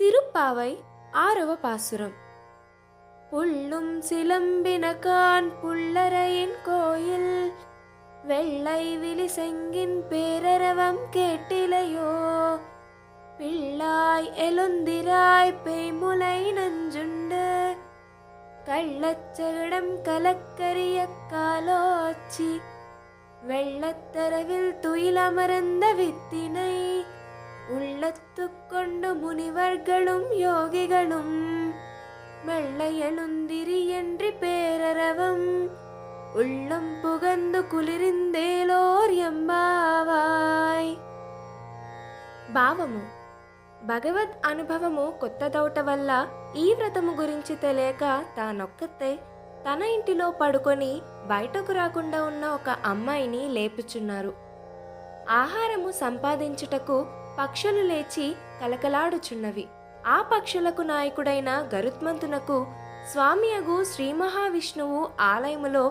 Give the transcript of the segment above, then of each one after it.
திருப்பாவை ஆரவ பாசுரம். புள்ளும் சிலம்பினகான் புள்ளரையின் கோயில் வெள்ளை விழி செங்கின் பேரரவம் கேட்டிலையோ? பிள்ளாய் எழுந்திராய் பெய்முலை நஞ்சுண்டு கள்ளச்சகடம் கலக்கரிய காலோச்சி வெள்ளத்தரவில் துயிலமர்ந்த வித்தினை ഉള്ളത്തുക്കൊണ്ടു മുനിവർകളും യോഗികളും വെള്ളയലുന്തിരി എൻറി പേരറവം ഉള്ളം പുകന്നു കുളിരിന്തേലോർയമ്മാവായ് భావము భగవద్ అనుభవము కొత్తదవట వల్ల ఈ వ్రతము గురించి తెలియక తానొక్కతే తన ఇంటిలో పడుకొని బయటకు రాకుండా ఉన్న ఒక అమ్మాయిని లేపుచున్నారు ఆహారము సంపాదించుటకు పక్షులు లేచి కలకలాడుచున్నవి. ఆ పక్షులకు నాయకుడైన గరుత్మంతునకు స్వామియగు శ్రీ మహావిష్ణువు ఆలయములో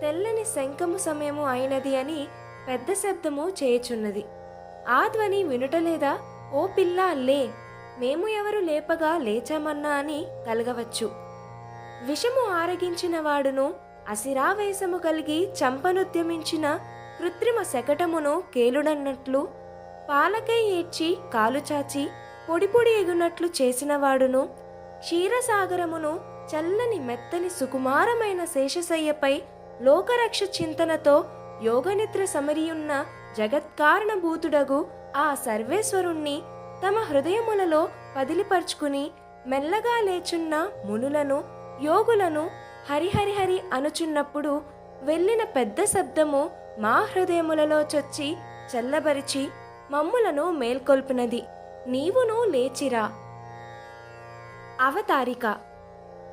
తెల్లని శంఖము సమయము అయినది అని పెద్ద శబ్దము చేయుచున్నది. ఆ ధ్వని వినుటలేదా? ఓ పిల్ల లే! మేము ఎవరు లేపగా లేచామన్నా అని కలగవచ్చు. విషము ఆరగించిన వాడును అసిరావేశము కలిగి చంపనుద్యమించిన కృత్రిమ శకటమును కేలుడన్నట్లు పాలకై ఏడ్చి కాలు చాచి పొడి పొడి ఎగునట్లు చేసినవాడును. క్షీరసాగరమును చల్లని మెత్తని సుకుమారమైన శేషశయ్యపై లోకరక్ష చింతనతో యోగనిద్ర సమరియున్న జగత్కారణభూతుడగు ఆ సర్వేశ్వరుణ్ణి తమ హృదయములలో పదిలిపరుచుకుని మెల్లగా లేచున్న మునులను యోగులను హరిహరిహరి అనుచున్నప్పుడు వెళ్ళిన పెద్ద శబ్దము మా హృదయములలో చొచ్చి చల్లబరిచి మమ్ములను మేల్కొల్పినది. నీవును లేచిరా. అవతారిక.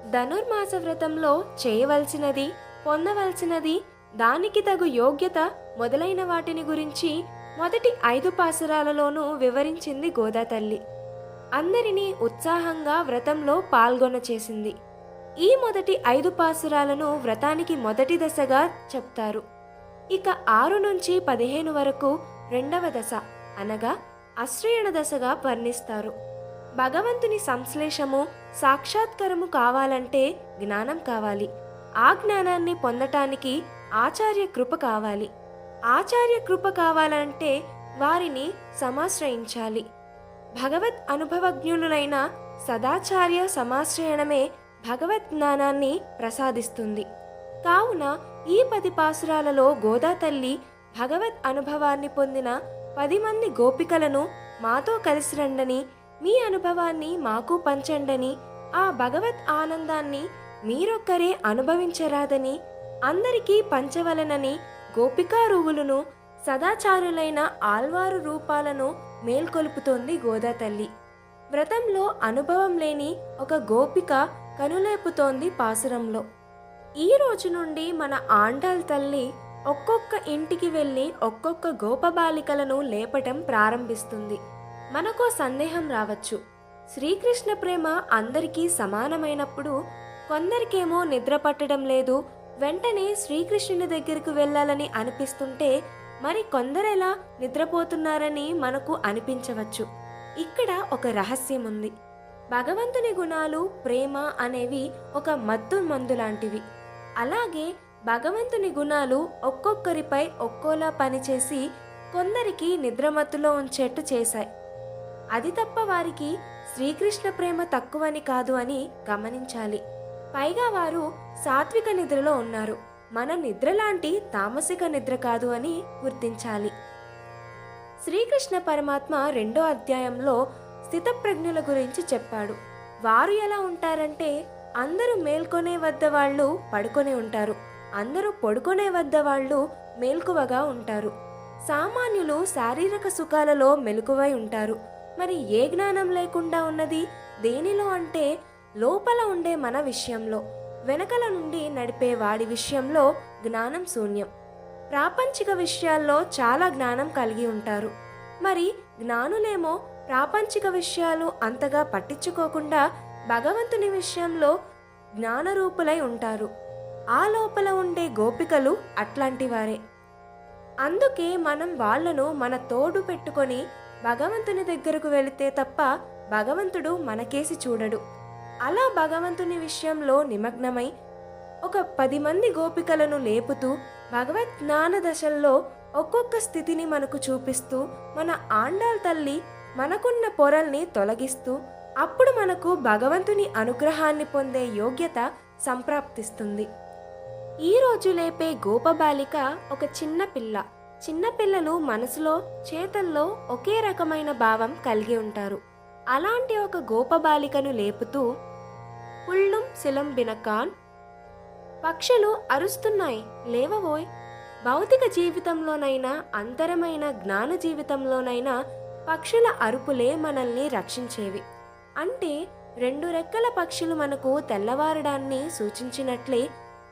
ధనుర్మాస వ్రతంలో చేయవలసినది పొందవలసినది దానికి తగు యోగ్యత మొదలైన వాటిని గురించి మొదటి ఐదు పాసురాలలోనూ వివరించింది గోదా తల్లి అందరినీ ఉత్సాహంగా వ్రతంలో పాల్గొన చేసింది. ఈ మొదటి ఐదు పాసురాలను వ్రతానికి మొదటి దశగా చెప్తారు. ఇక ఆరు నుంచి పదిహేను వరకు రెండవ దశ. అనగా అశ్రయణ దశగా వర్ణిస్తారు. భగవంతుని సంశ్లేషము సాక్షాత్కారము కావాలంటే జ్ఞానం కావాలి. ఆ జ్ఞానాన్ని పొందటానికి ఆచార్య కృప కావాలి. ఆచార్య కృప కావాలంటే వారిని సమాశ్రయించాలి. భగవత్ అనుభవజ్ఞులైన సదాచార్య సమాశ్రయణమే భగవత్ జ్ఞానాన్ని ప్రసాదిస్తుంది. కావున ఈ పది పాసురాలలో గోదా తల్లి భగవత్ అనుభవాన్ని పొందిన పది మంది గోపికలను మాతో కలిసి రండని మీ అనుభవాన్ని మాకు పంచండని ఆ భగవత్ ఆనందాన్ని మీరొక్కరే అనుభవించరాదని అందరికీ పంచవలనని గోపికారువులను సదాచారులైన ఆల్వారు రూపాలను మేల్కొలుపుతోంది గోదా తల్లి. వ్రతంలో అనుభవం లేని ఒక గోపిక కనులేపుతోంది పాసురంలో. ఈ రోజు నుండి మన ఆండాల్ తల్లి ఒక్కొక్క ఇంటికి వెళ్ళి ఒక్కొక్క గోపబాలికలను లేపటం ప్రారంభిస్తుంది. మనకో సందేహం రావచ్చు. శ్రీకృష్ణ ప్రేమ అందరికీ సమానమైనప్పుడు కొందరికేమో నిద్ర పట్టడం లేదు. వెంటనే శ్రీకృష్ణుని దగ్గరకు వెళ్ళాలని అనిపిస్తుంటే మరి కొందరెలా నిద్రపోతున్నారని మనకు అనిపించవచ్చు. ఇక్కడ ఒక రహస్యం ఉంది భగవంతుని గుణాలు ప్రేమ అనేవి ఒక మత్తు మందు లాంటివి. అలాగే భగవంతుని గుణాలు ఒక్కొక్కరిపై ఒక్కోలా పనిచేసి కొందరికి నిద్రమత్తులో ఉంచేట్టు చేశాయి. అది తప్ప వారికి శ్రీకృష్ణ ప్రేమ తక్కువని కాదు అని గమనించాలి. పైగా వారు సాత్విక నిద్రలో ఉన్నారు. మన నిద్ర లాంటి తామసిక నిద్ర కాదు అని గుర్తించాలి. శ్రీకృష్ణ పరమాత్మ రెండో అధ్యాయంలో స్థితప్రజ్ఞుల గురించి చెప్పాడు. వారు ఎలా ఉంటారంటే అందరూ మేల్కొనే వద్ద వాళ్ళు పడుకొని ఉంటారు. అందరూ పడుకునే వద్ద వాళ్ళు మేల్కువగా ఉంటారు. సామాన్యులు శారీరక సుఖాలలో మెలకువై ఉంటారు. మరి ఏ జ్ఞానం లేకుండా ఉన్నది? దేనిలో అంటే లోపల ఉండే మన విషయంలో వెనకల నుండి నడిపే వాడి విషయంలో జ్ఞానం శూన్యం. ప్రాపంచిక విషయాల్లో చాలా జ్ఞానం కలిగి ఉంటారు. మరి జ్ఞానులేమో ప్రాపంచిక విషయాలు అంతగా పట్టించుకోకుండా భగవంతుని విషయంలో జ్ఞానరూపులై ఉంటారు. ఆ లోపల ఉండే గోపికలు అట్లాంటివారే. అందుకే మనం వాళ్ళను మన తోడు పెట్టుకొని భగవంతుని దగ్గరకు వెళితే తప్ప భగవంతుడు మనకేసి చూడడు. అలా భగవంతుని విషయంలో నిమగ్నమై ఒక పది మంది గోపికలను లేపుతూ భగవత్ జ్ఞాన దశల్లో ఒక్కొక్క స్థితిని మనకు చూపిస్తూ మన ఆండాల్ తల్లి మనకున్న పొరల్ని తొలగిస్తూ అప్పుడు మనకు భగవంతుని అనుగ్రహాన్ని పొందే యోగ్యత సంప్రాప్తిస్తుంది. ఈ రోజు లేపే గోపబాలిక ఒక చిన్న పిల్ల. చిన్నపిల్లలు మనసులో చేతల్లో ఒకే రకమైన భావం కలిగి ఉంటారు. అలాంటి ఒక గోపబాలికను లేపుతూ పుళ్ళుం శిలం బినకాన్. పక్షులు అరుస్తున్నాయి లేవవోయ్ భౌతిక జీవితంలోనైనా అంతరమైన జ్ఞాన జీవితంలోనైనా పక్షుల అరుపులే మనల్ని రక్షించేవి. అంటే రెండు రెక్కల పక్షులు మనకు తెల్లవారడాన్ని సూచించినట్లే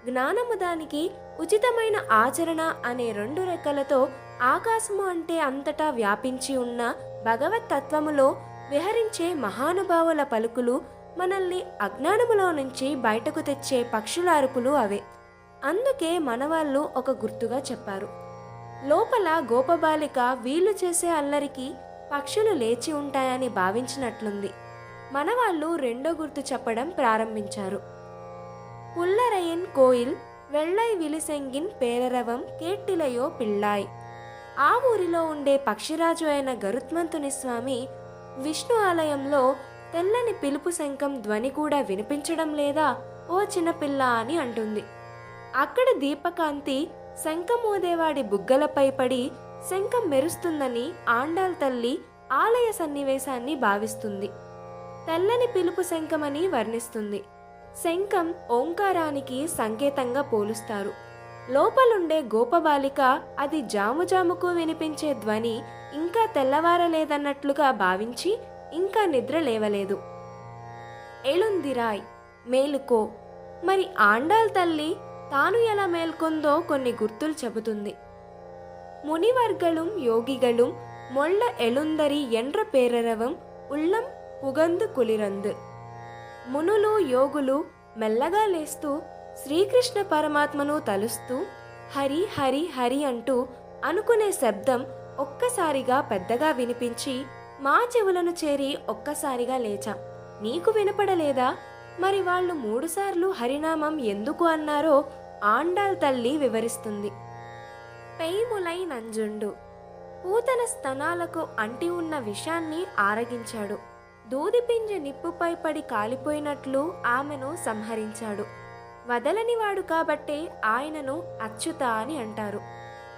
జ్ఞానము దానికి ఉచితమైన ఆచరణ అనే రెండు రెక్కలతో ఆకాశము అంటే అంతటా వ్యాపించి ఉన్న భగవత్ తత్వములో విహరించే మహానుభావుల పలుకులు మనల్ని అజ్ఞానములో నుంచి బయటకు తెచ్చే పక్షుల అరుపులు అవే. అందుకే మనవాళ్ళు ఒక గుర్తుగా చెప్పారు. లోపల గోపబాలిక వీలు చేసే అల్లరికి పక్షులు లేచి ఉంటాయని భావించినట్లుంది. మనవాళ్ళు రెండో గుర్తు చెప్పడం ప్రారంభించారు. పుల్లరయన్ కోయిల్ వెళ్ళై విలిసెంగిన్ పేరరవం కేట్టిలయో పిళ్ళాయ్. ఆ ఊరిలో ఉండే పక్షిరాజు అయిన గరుత్మంతుని స్వామి విష్ణు ఆలయంలో తెల్లని పిలుపు శంఖం ధ్వని కూడా వినిపించడం లేదా ఓ చిన్నపిల్ల అని అంటుంది. అక్కడ దీపకాంతి శంఖమోదేవాడి బుగ్గలపై పడి శంఖం మెరుస్తుందని ఆండాల్ తల్లి ఆలయ సన్నివేశాన్ని భావిస్తుంది. తెల్లని పిలుపు శంఖమని వర్ణిస్తుంది. శంఖం ఓంకారానికి సంకేతంగా పోలుస్తారు. లోపలుండే గోపబాలిక అది జాముజాముకు వినిపించే ధ్వని ఇంకా తెల్లవారలేదన్నట్లుగా భావించి ఇంకా నిద్ర లేవలేదు. ఎలుందిరాయ్ మేలుకో. మరి ఆండాల్ తల్లి తాను ఎలా మేల్కొందో కొన్ని గుర్తులు చెబుతుంది. మునివర్గళుం యోగిగళుం మొళ్ళ ఎలుందరి ఎండ్ర పేరరవం ఉళ్ళం పుగందు కులిరందు. మునులు యోగులు మెల్లగా లేస్తూ శ్రీకృష్ణ పరమాత్మను తలుస్తూ హరి హరి హరి అంటూ అనుకునే శబ్దం ఒక్కసారిగా పెద్దగా వినిపించి మా చెవులను చేరి ఒక్కసారిగా లేచాం. నీకు వినపడలేదా? మరి వాళ్ళు మూడుసార్లు హరినామం ఎందుకు అన్నారో ఆండాల్ తల్లి వివరిస్తుంది. పెయిములై నంజుండు. పూతన స్తనాలకు అంటి ఉన్న విషాన్ని ఆరగించాడు. దూదిపింజ నిప్పుపై పడి కాలిపోయినట్లు ఆమెను సంహరించాడు. వదలనివాడు కాబట్టే ఆయనను అచ్యుత అని అంటారు.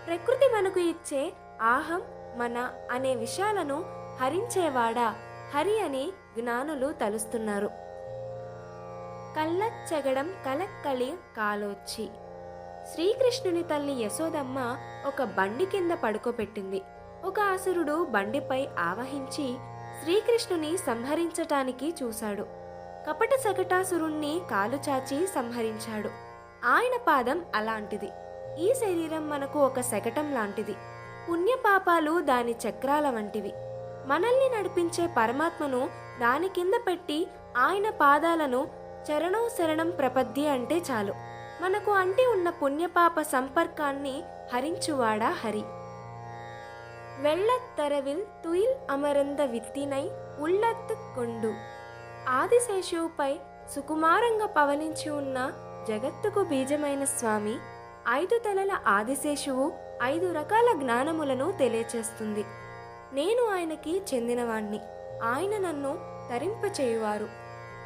ప్రకృతి మనకు ఇచ్చే ఆహం మన అనే విషయాలను హరించేవాడా? హరి అని జ్ఞానులు తలుస్తున్నారు. కళ్ళచ్చగడం కలక్కలి కాలోచ్చి. శ్రీకృష్ణుని తల్లి యశోదమ్మ ఒక బండి కింద పడుకోబెట్టింది. ఒక అసురుడు బండిపై ఆవహించి శ్రీకృష్ణుని సంహరించటానికి చూశాడు. కపట సకటాసురుణ్ణి కాలు చాచి సంహరించాడు. ఆయన పాదం అలాంటిది. ఈ శరీరం మనకు ఒక శకటం లాంటిది. పుణ్యపాపాలు దాని చక్రాల వంటివి. మనల్ని నడిపించే పరమాత్మను దాని కింద పెట్టి ఆయన పాదాలను చరణం శరణం ప్రపద్ది అంటే చాలు. మనకు అంటి ఉన్న పుణ్యపాప సంపర్కాన్ని హరించువాడా హరి? వెள்ளత్తరవిల్ తుయిల్ అమరంద విత్తినై ఉళ్ళత్తు కొండు ఆదిశేషువుపై సుకుమారంగా పవలించి ఉన్న జగత్తుకు బీజమైన స్వామి ఐదు తలల ఆదిశేషువు ఐదు రకాల జ్ఞానములను తెలియచేస్తుంది నేను ఆయనకి చెందినవాణ్ణి ఆయన నన్ను తరింపచేయువారు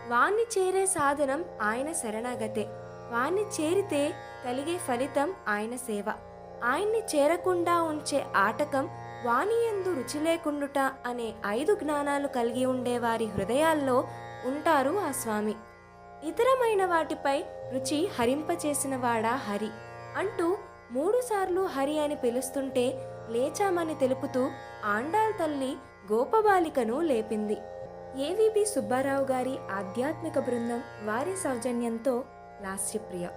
వాణ్ణి చేరే సాధనం ఆయన శరణాగతే వాణ్ణి చేరితే కలిగే ఫలితం ఆయన సేవ ఆయన్ని చేరకుండా ఉంచే ఆటకం వాణియందు రుచి లేకుండుట అనే ఐదు జ్ఞానాలు కలిగి ఉండే వారి హృదయాల్లో ఉంటారు ఆ స్వామి. ఇతరమైన వాటిపై రుచి హరింపచేసిన వాడా హరి? అంటూ మూడుసార్లు హరి అని పిలుస్తుంటే లేచామని తెలుపుతూ ఆండాల్ తల్లి గోపబాలికను లేపింది. ఏవిబి సుబ్బారావు గారి ఆధ్యాత్మిక బృందం వారి సౌజన్యంతో లాస్యప్రియ